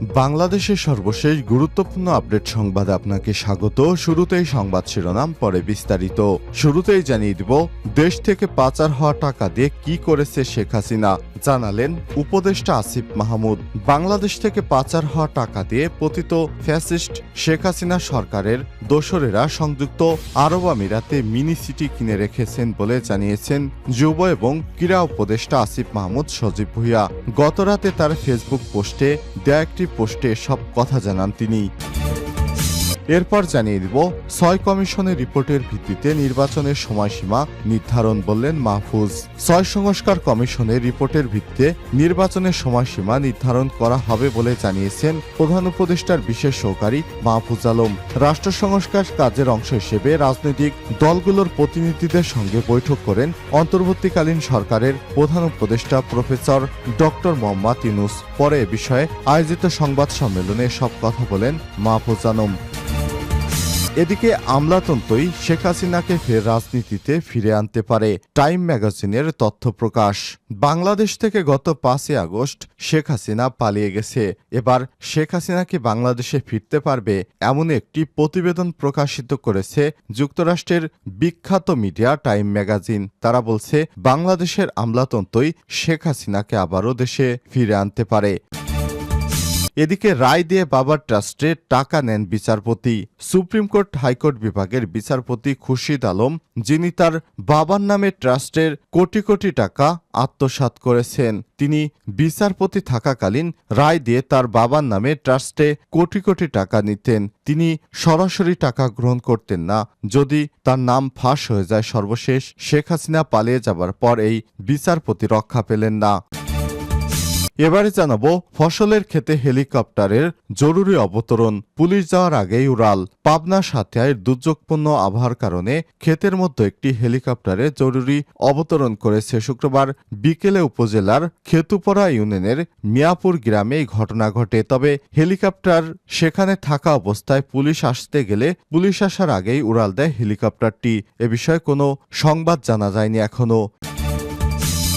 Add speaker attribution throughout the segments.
Speaker 1: বাংলাদেশের সর্বশেষ গুরুত্বপূর্ণ আপডেট সংবাদে আপনাকে স্বাগত। শুরুতেই সংবাদ শিরোনাম, পরে বিস্তারিত। শুরুতেই জানিয়ে দিব, দেশ থেকে পাচার হওয়া টাকা দিয়ে কি করেছে শেখ হাসিনা, জানালেন উপদেষ্টা আসিফ মাহমুদ। বাংলাদেশ থেকে পাচার হওয়া টাকা দিয়ে পতিত ফ্যাসিস্ট শেখ হাসিনা সরকারের দোসরেরা সংযুক্ত আরব আমিরাতে মিনি সিটি কিনে রেখেছেন বলে জানিয়েছেন যুব এবং ক্রীড়া উপদেষ্টা আসিফ মাহমুদ সজীব ভুইয়া। গতরাতে তার ফেসবুক পোস্টে দেয়া একটি পোস্টে সব কথা জানান তিনি। এরপর জানিয়ে দিব, ছয় কমিশনের রিপোর্টের ভিত্তিতে নির্বাচনের সময়সীমা নির্ধারণ বললেন মাহফুজ। ছয় সংস্কার কমিশনের রিপোর্টের ভিত্তিতে নির্বাচনের সময়সীমা নির্ধারণ করা হবে বলে জানিয়েছেন প্রধান উপদেষ্টার বিশেষ সহকারী মাহফুজ আলম। রাষ্ট্র সংস্কার কাজের অংশ হিসেবে রাজনৈতিক দলগুলোর প্রতিনিধিদের সঙ্গে বৈঠক করেন অন্তর্বর্তীকালীন সরকারের প্রধান উপদেষ্টা প্রফেসর ডক্টর মোহাম্মদ ইউনুস। পরে এ বিষয়ে আয়োজিত সংবাদ সম্মেলনে সব কথা বলেন মাহফুজ আলম। এদিকে আমলাতন্ত্রই শেখ হাসিনাকে ফের রাজনীতিতে ফিরে আনতে পারে। টাইম ম্যাগাজিনের তথ্য প্রকাশ। বাংলাদেশ থেকে গত পাঁচই আগস্ট শেখ হাসিনা পালিয়ে গেছে। এবার শেখ হাসিনা কি বাংলাদেশে ফিরতে পারবে এমন একটি প্রতিবেদন প্রকাশিত করেছে যুক্তরাষ্ট্রের বিখ্যাত মিডিয়া টাইম ম্যাগাজিন। তারা বলছে, বাংলাদেশের আমলাতন্ত্রই শেখ হাসিনাকে আবারও দেশে ফিরে আনতে পারে। এদিকে রায় দিয়ে বাবার ট্রাস্টে টাকা নেন বিচারপতি। সুপ্রিম কোর্ট হাইকোর্ট বিভাগের বিচারপতি খুরশিদ আলম, যিনি তার বাবার নামে ট্রাস্টের কোটি কোটি টাকা আত্মসাৎ করেছেন। তিনি বিচারপতি থাকাকালীন রায় দিয়ে তার বাবার নামে ট্রাস্টে কোটি কোটি টাকা নিতেন। তিনি সরাসরি টাকা গ্রহণ করতেন না। যদি তার নাম ফাঁস হয়ে যায় সর্বশেষ, শেখ হাসিনা পালিয়ে যাবার পর এই বিচারপতি রক্ষা পেলেন না। এবারে জানাব, ফসলের ক্ষেতে হেলিকপ্টারের জরুরি অবতরণ। পুলিশ যাওয়ার আগেই উড়াল। পাবনা সাথিয়ায় দুর্যোগপূর্ণ আবহাওয়ার কারণে ক্ষেতের মধ্যে একটি হেলিকপ্টারে জরুরি অবতরণ করেছে শুক্রবার বিকেলে উপজেলার খেতুপড়া ইউনিয়নের মিয়াপুর গ্রামে এই ঘটনা ঘটে। তবে হেলিকপ্টার সেখানে থাকা অবস্থায় পুলিশ আসতে গেলে পুলিশ আসার আগেই উড়াল দেয় হেলিকপ্টারটি। এ বিষয়ে কোনো সংবাদ জানা যায়নি এখনও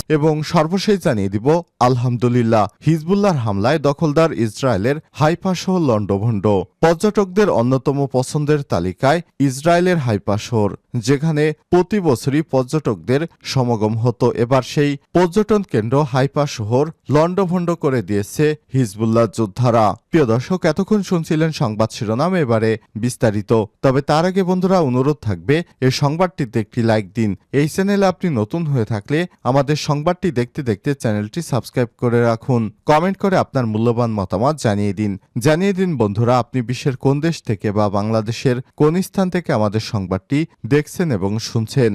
Speaker 1: এবং সর্বশেষ জানিয়ে দিব আলহামদুলিল্লাহ হিজবুল্লাহর হামলায় দখলদার ইসরায়েলের হাইফা সহ লন্ডভন্ড পর্যটকদের অন্যতম পছন্দের তালিকায় ইসরায়েলের হাইফা শহর, যেখানে প্রতি বছরই পর্যটকদের সমাগম হতো। এবার সেই পর্যটন কেন্দ্র হাইফা শহর লন্ডভন্ড করে দিয়েছে হিজবুল্লাহ যোদ্ধারা। প্রিয় দর্শক, এতক্ষণ শুনছিলেন সংবাদ শিরোনাম, এবারে বিস্তারিত। তবে তার আগে বন্ধুরা, অনুরোধ থাকবে এই সংবাদটিতে একটি লাইক দিন। এই চ্যানেলে আপনি নতুন হয়ে থাকলে আমাদের সংবাদটি দেখতে দেখতে চ্যানেলটি সাবস্ক্রাইব করে রাখুন। কমেন্ট করে আপনার মূল্যবান মতামত জানিয়ে দিন। জানিয়ে দিন বন্ধুরা, আপনি বিশ্বের কোন দেশ থেকে বা বাংলাদেশের কোন স্থান থেকে আমাদের সংবাদটি দেখছেন এবং শুনছেন।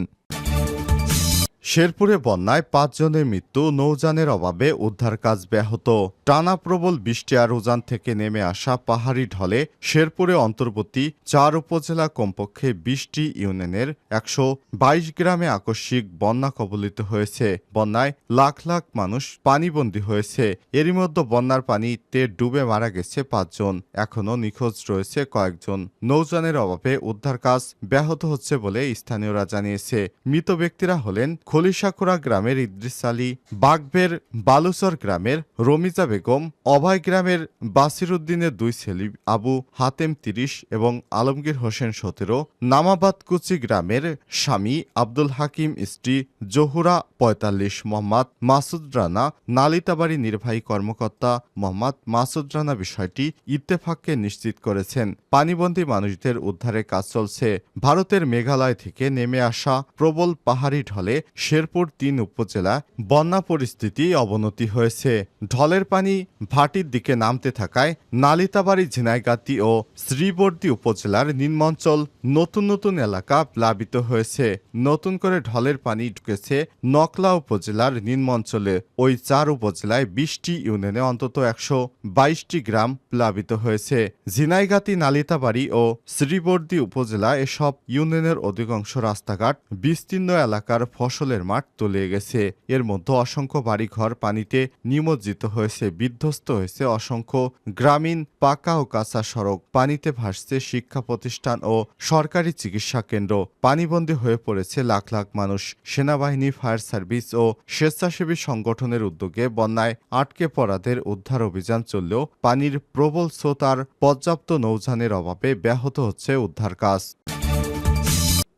Speaker 1: শেরপুরে বন্যায় পাঁচজনের মৃত্যু, নৌযানের অভাবে উদ্ধার কাজ ব্যাহত। টানা প্রবল বৃষ্টি আর উজান থেকে নেমে আসা পাহাড়ি ঢলে শেরপুরে অন্তর্বর্তী চার উপজেলা কমপক্ষে বিশটি ইউনিয়নের একশো বাইশ গ্রামে আকস্মিক বন্যা কবলিত হয়েছে। বন্যায় লাখ লাখ মানুষ পানিবন্দী হয়েছে। এরই মধ্যে বন্যার পানিতে ডুবে মারা গেছে পাঁচজন। এখনও নিখোঁজ রয়েছে কয়েকজন। নৌযানের অভাবে উদ্ধার কাজ ব্যাহত হচ্ছে বলে স্থানীয়রা জানিয়েছে। মৃত ব্যক্তিরা হলেন খলিশাকুড়া গ্রামের ইদ্রিস আলী বাগবের বালুচর গ্রামের রমিজা বেগম, অভয় গ্রামের বাসিরুদ্দিনের দুই ছেলে আবু হাতেম তিরিশ এবং আলমগীর হোসেন সতেরো নামাবাদকুচি গ্রামের স্বামী আব্দুল হাকিম স্ত্রী জহুরা পঁয়তাল্লিশ, মোহাম্মদ মাসুদ রানা, নালিতাবাড়ি নির্বাহী কর্মকর্তা মোহাম্মদ মাসুদ রানা বিষয়টি ইত্তেফাককে নিশ্চিত করেছেন। পানিবন্দী মানুষদের উদ্ধারে কাজ চলছে। ভারতের মেঘালয় থেকে নেমে আসা প্রবল পাহাড়ি ঢলে শেরপুর তিন উপজেলা বন্যা পরিস্থিতি অবনতি হয়েছে। ঢলের পানি ভাটির দিকে নামতে থাকায় নালিতাবাড়ি, ঝিনাইগাতি ও শ্রীবর্দী উপজেলার নিম্নাঞ্চল নতুন নতুন এলাকা প্লাবিত হয়েছে। নতুন করে ঢলের পানি ঢুকেছে নকলা উপজেলার নিম্নাঞ্চলে। ওই চার উপজেলায় বিশটি ইউনিয়নে অন্তত একশো বাইশটি গ্রাম প্লাবিত হয়েছে। ঝিনাইগাতি, নালিতাবাড়ি ও শ্রীবর্দী উপজেলা এসব ইউনিয়নের অধিকাংশ রাস্তাঘাট বিস্তীর্ণ এলাকার ফসল ফসলের মাঠ তলিয়ে গেছে। এর মধ্যে অসংখ্য বাড়িঘর পানিতে নিমজ্জিত হয়েছে, বিধ্বস্ত হয়েছে অসংখ্য গ্রামীণ পাকা ও কাঁচা সড়ক। পানিতে ভাসছে শিক্ষা প্রতিষ্ঠান ও সরকারি চিকিৎসা কেন্দ্র। পানিবন্দী হয়ে পড়েছে লাখ লাখ মানুষ। সেনাবাহিনী, ফায়ার সার্ভিস ও স্বেচ্ছাসেবী সংগঠনের উদ্যোগে বন্যায় আটকে পড়াদের উদ্ধার অভিযান চললেও পানির প্রবল স্রোত আর পর্যাপ্ত নৌযানের অভাবে ব্যাহত হচ্ছে উদ্ধার কাজ।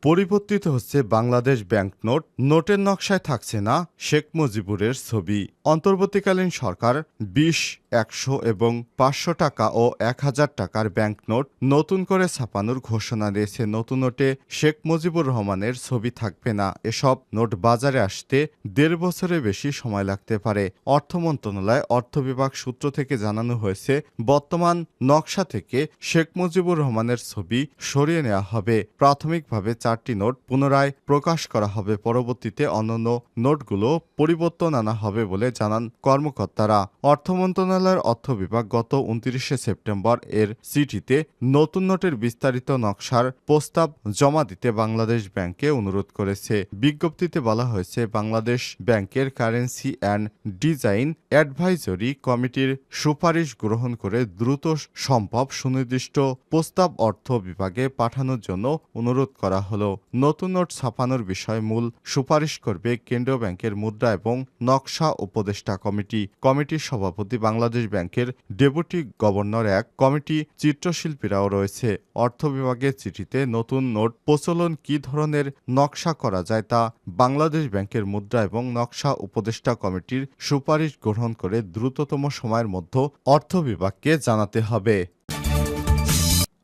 Speaker 1: পরিবর্তিত হচ্ছে বাংলাদেশ ব্যাংক নোট। নোটের নকশায় থাকছে না শেখ মুজিবুরের ছবি। অন্তর্বর্তীকালীন সরকার বিশ একশো এবং পাঁচশো টাকা ও এক হাজার টাকার ব্যাংক নোট নতুন করে ছাপানোর ঘোষণা দিয়েছে নতুন নোটে শেখ মুজিবুর রহমানের ছবি থাকবে না। এসব নোট বাজারে আসতে দেড় বছরের বেশি সময় লাগতে পারে। অর্থ মন্ত্রণালয়, অর্থ বিভাগ সূত্র থেকে জানানো হয়েছে, বর্তমান নকশা থেকে শেখ মুজিবুর রহমানের ছবি সরিয়ে নেওয়া হবে। প্রাথমিকভাবে চারটি নোট পুনরায় প্রকাশ করা হবে। পরবর্তীতে অন্যান্য নোটগুলো পরিবর্তন আনা হবে বলে জানান কর্মকর্তারা। অর্থ মন্ত্রণালয়ের অর্থ বিভাগ গত উনত্রিশে সেপ্টেম্বর এর চিঠিতে নতুন নোটের বিস্তারিত নকশার প্রস্তাব জমা দিতে বাংলাদেশ ব্যাংকে অনুরোধ করেছে। বিজ্ঞপ্তিতে বলা হয়েছে, বাংলাদেশ ব্যাংকের কারেন্সি অ্যান্ড ডিজাইন অ্যাডভাইজরি কমিটির সুপারিশ গ্রহণ করে দ্রুত সম্ভব সুনির্দিষ্ট প্রস্তাব অর্থ বিভাগে পাঠানোর জন্য অনুরোধ করা হলো। নতুন নোট ছাপানোর বিষয়ে মূল সুপারিশ করবে কেন্দ্রীয় ব্যাংকের মুদ্রা এবং নকশা উপদেষ্টা কমিটি। কমিটির সভাপতি বাংলাদেশ ব্যাংকের ডেপুটি গভর্নর এক কমিটি চিত্রশিল্পীরাও রয়েছে। অর্থ বিভাগের চিঠিতে নতুন নোট প্রচলন কি ধরনের নকশা করা যায় তা বাংলাদেশ ব্যাংকের মুদ্রা এবং নকশা উপদেষ্টা কমিটির সুপারিশ গ্রহণ করে দ্রুততম সময়ের মধ্যে অর্থ বিভাগকে জানাতে হবে।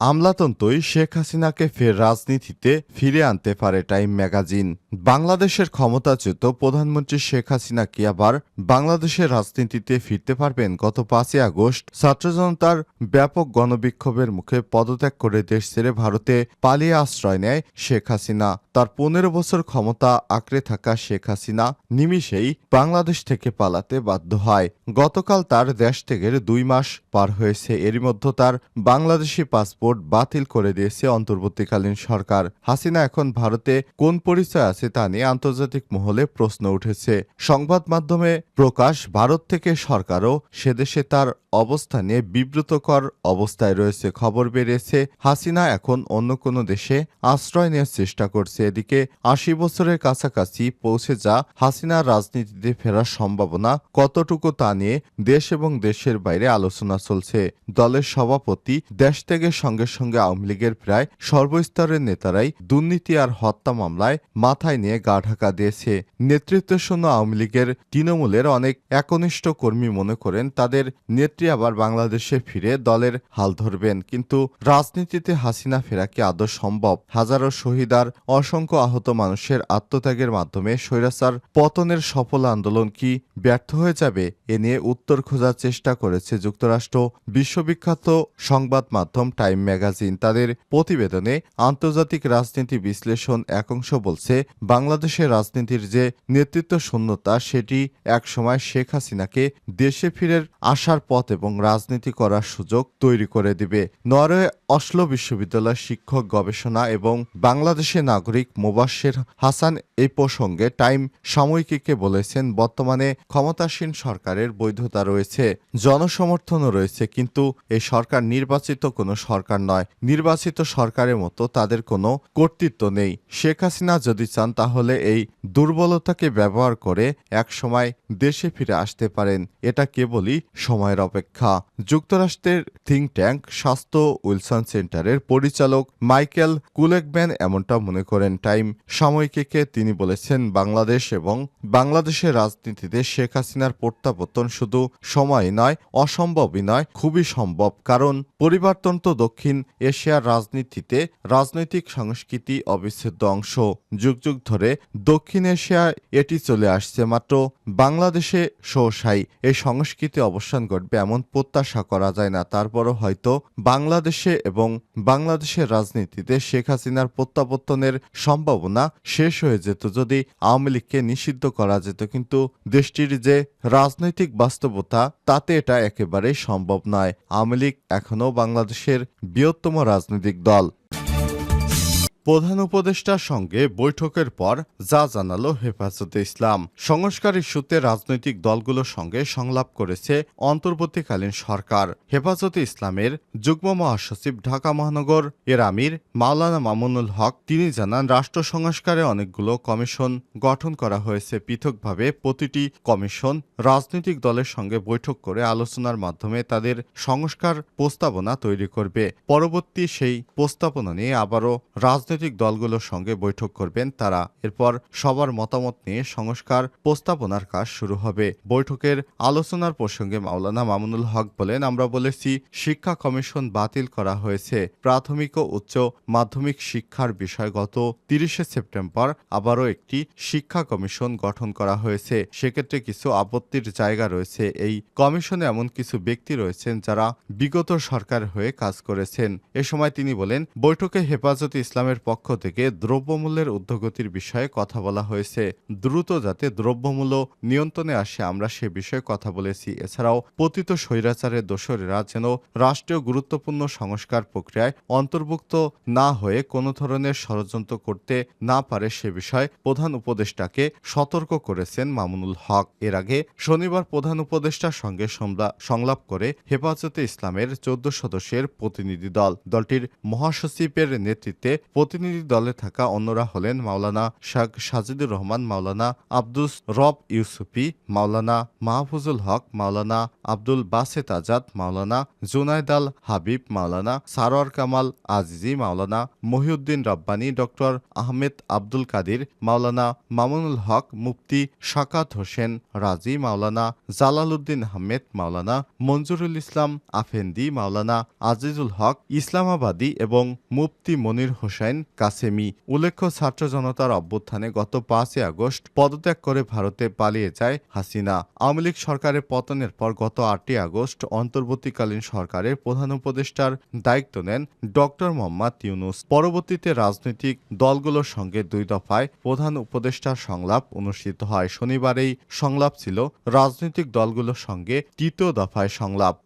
Speaker 1: আমলাতন্ত্রই শেখ হাসিনাকে ফের রাজনীতিতে ফিরে আনতে পারে টাইম ম্যাগাজিন। বাংলাদেশের ক্ষমতাচ্যুত প্রধানমন্ত্রী শেখ হাসিনা কি আবার বাংলাদেশের রাজনীতিতে ফিরতে পারবেন? গত পাঁচই আগস্ট ছাত্র জনতার ব্যাপক গণবিক্ষোভের মুখে পদত্যাগ করে দেশ ছেড়ে ভারতে পালিয়ে আশ্রয় নেয় শেখ হাসিনা। তার পনেরো বছর ক্ষমতা আঁকড়ে থাকা শেখ হাসিনা নিমিষেই বাংলাদেশ থেকে পালাতে বাধ্য হয়। গতকাল তার দেশ থেকে দুই মাস পার হয়েছে। এরই মধ্যে তার বাংলাদেশি পাসপোর্ট বাতিল করে দিয়েছে অন্তর্বর্তীকালীন সরকার। হাসিনা এখন ভারতে কোন পরিচয় আছে তা নিয়ে আন্তর্জাতিক মহলে প্রশ্ন উঠেছে। সংবাদ মাধ্যমে প্রকাশ, ভারত থেকে সরকারও সেদেশে তার অবস্থা নিয়ে বিব্রতকর অবস্থায় রয়েছে। খবর বেরিয়েছে, হাসিনা এখন অন্য কোনো দেশে আশ্রয় নেওয়ার চেষ্টা করছে। এদিকে আশি বছরের কাছাকাছি পৌঁছে যা হাসিনার রাজনীতিতে ফেরার সম্ভাবনা কতটুকু তা নিয়ে দেশ এবং দেশের বাইরে আলোচনা চলছে। দলের সভাপতি দেশ থেকে সঙ্গে সঙ্গে আওয়ামী লীগের প্রায় সর্বস্তরের নেতারাই দুর্নীতি আর হত্যা মামলায় মাথায় নিয়ে গা ঢাকা দিয়েছে। নেতৃত্বশূন্য আওয়ামী লীগের তৃণমূলের অনেক একনিষ্ঠ কর্মী মনে করেন তাদের নেত্রী আবার বাংলাদেশে ফিরে দলের হাল ধরবেন। কিন্তু রাজনীতিতে হাসিনা ফেরা কি আদৌ সম্ভব? হাজারো শহীদ আর অসংখ্য আহত মানুষের আত্মত্যাগের মাধ্যমে স্বৈরাচার পতনের সফল আন্দোলন কি ব্যর্থ হয়ে যাবে? এ নিয়ে উত্তর খোঁজার চেষ্টা করেছে যুক্তরাষ্ট্র। বিশ্ববিখ্যাত সংবাদ মাধ্যম টাইম ম্যাগাজিন তাদের প্রতিবেদনে আন্তর্জাতিক রাজনীতি বিশ্লেষণ একাংশ বলছে, বাংলাদেশের রাজনীতির যে নেতৃত্ব শূন্যতা, সেটি একসময় শেখ হাসিনাকে দেশে ফিরে আসার পথ এবং রাজনীতি করার সুযোগ তৈরি করে দিবে। নরওয়ে অসলো বিশ্ববিদ্যালয়ের শিক্ষক, গবেষণা এবং বাংলাদেশের নাগরিক মোবাশ্বের হাসান এই প্রসঙ্গে টাইম সাময়িকীকে বলেছেন, বর্তমানে ক্ষমতাসীন সরকারের বৈধতা রয়েছে, জনসমর্থনও রয়েছে, কিন্তু এই সরকার নির্বাচিত কোনো সরকার নয়, নির্বাচিত সরকারের মতো তাদের কোনো কর্তৃত্ব নেই। শেখ হাসিনা যদি চান তাহলে এই দুর্বলতাকে ব্যবহার করে একসময় দেশে ফিরে আসতে পারেন। এটা কেবলই সময়ের অপেক্ষা। যুক্তরাষ্ট্রের থিঙ্ক ট্যাঙ্ক স্বাস্থ্য উইলসন সেন্টারের পরিচালক মাইকেল কুলেকম্যান এমনটা মনে করেন। টাইম সাময়িকীকে তিনি বলেছেন, বাংলাদেশ এবং বাংলাদেশের রাজনীতিতে শেখ হাসিনার প্রত্যাবর্তন শুধু সময় নয়, অসম্ভবই নয়, খুবই সম্ভব। কারণ পরিবর্তন তো দক্ষিণ এশিয়ার রাজনীতিতে রাজনৈতিক সংস্কৃতি অবিচ্ছেদ্য অংশ। যুগ যুগ ধরে দক্ষিণ এশিয়ায় এটি চলে আসছে। মাত্র বাংলাদেশে সহসাই, এই সংস্কৃতি অবসান ঘটবে এমন প্রত্যাশা করা যায় না। তারপরও হয়তো বাংলাদেশে এবং বাংলাদেশের রাজনীতিতে শেখ হাসিনার প্রত্যাবর্তনের সম্ভাবনা শেষ হয়ে যেত যদি আওয়ামী লীগকে নিষিদ্ধ করা যেত। কিন্তু দেশটির যে রাজনৈতিক বাস্তবতা, তাতে এটা একেবারেই সম্ভব নয়। আওয়ামী লীগ এখনও বাংলাদেশের বৃহত্তম রাজনৈতিক দল। প্রধান উপদেষ্টার সঙ্গে বৈঠকের পর যা জানালো হেফাজতে ইসলাম। সংস্কার ইস্যুতে রাজনৈতিক দলগুলোর সঙ্গে সংলাপ করেছে অন্তর্বর্তীকালীন সরকার। হেফাজতে ইসলামের যুগ্ম মহাসচিব ঢাকা মহানগর এর আমির মাওলানা মামুনুল হক, তিনি জানান, রাষ্ট্র সংস্কারে অনেকগুলো কমিশন গঠন করা হয়েছে। পৃথকভাবে প্রতিটি কমিশন রাজনৈতিক দলের সঙ্গে বৈঠক করে আলোচনার মাধ্যমে তাদের সংস্কার প্রস্তাবনা তৈরি করবে। পরবর্তী সেই প্রস্তাবনা নিয়ে আবারও রাজনৈতিক দলগুলোর সঙ্গে বৈঠক করবেন তারা। এরপর সবার মতামত নিয়ে সংস্কার প্রস্তাবনার কাজ শুরু হবে। বৈঠকের আলোচনার প্রসঙ্গে মাওলানা মামুনুল হক বলেন, আমরা বলেছি, শিক্ষা কমিশন বাতিল করা হয়েছে। প্রাথমিক ও উচ্চ মাধ্যমিক শিক্ষার বিষয় গত তিরিশে সেপ্টেম্বর আবারও একটি শিক্ষা কমিশন গঠন করা হয়েছে। সেক্ষেত্রে কিছু আপত্তির জায়গা রয়েছে। এই কমিশনে এমন কিছু ব্যক্তি রয়েছেন যারা বিগত সরকার হয়ে কাজ করেছেন। এ সময় তিনি বলেন, বৈঠকে হেফাজতে ইসলামের পক্ষ থেকে দ্রব্যমূল্যের ঊর্ধ্বগতির বিষয়ে কথা বলা হয়েছে। দ্রুত যাতে দ্রব্যমূল্য নিয়ন্ত্রণে আসে, আমরা সে বিষয়ে কথা বলেছি। এছাড়াও পতিত স্বৈরাচারের দোসরেরা যেন রাষ্ট্রীয় গুরুত্বপূর্ণ সংস্কার প্রক্রিয়ায় অন্তর্ভুক্ত না হয়ে কোনো ধরনের ষড়যন্ত্র করতে না পারে, সে বিষয়ে প্রধান উপদেষ্টাকে সতর্ক করেছেন মামুনুল হক। এর আগে শনিবার প্রধান উপদেষ্টার সঙ্গে সংলাপ করে হেফাজতে ইসলামের চোদ্দ সদস্যের প্রতিনিধি দল। দলটির মহাসচিবের নেতৃত্বে প্রতিনিধি দলে থাকা অন্যরা হলেন মাওলানা শাহ সাজিদুর রহমান, মাওলানা আব্দুস রব ইউসুফি, মাওলানা মাহফুজুল হক, মাওলানা আব্দুল বাসেত আজাদ, মাওলানা জুনায়দ আল হাবিব, মাওলানা সারোয়ার কামাল আজিজি, মাওলানা মহিউদ্দিন রব্বানী, ডক্টর আহমেদ আব্দুল কাদির, মাওলানা মামুনুল হক, মুফতি শাকাত হোসেন রাজি, মাওলানা জালালউদ্দিন আহমেদ, মাওলানা মঞ্জুরুল ইসলাম আফেন্দি, মাওলানা আজিজুল হক ইসলামাবাদী এবং মুফতি মনির হোসেন কাসেমি। উল্লেখ্য, ছাত্র জনতার অভ্যুত্থানে গত পাঁচই আগস্ট পদত্যাগ করে ভারতে পালিয়ে যায় হাসিনা। আওয়ামী লীগ সরকারের পতনের পর গত আটই আগস্ট অন্তর্বর্তীকালীন সরকারের প্রধান উপদেষ্টার দায়িত্ব নেন ডক্টর মোহাম্মদ ইউনুস। পরবর্তীতে রাজনৈতিক দলগুলোর সঙ্গে দুই দফায় প্রধান উপদেষ্টার সংলাপ অনুষ্ঠিত হয়। শনিবারেই সংলাপ ছিল রাজনৈতিক দলগুলোর সঙ্গে তৃতীয় দফায় সংলাপ।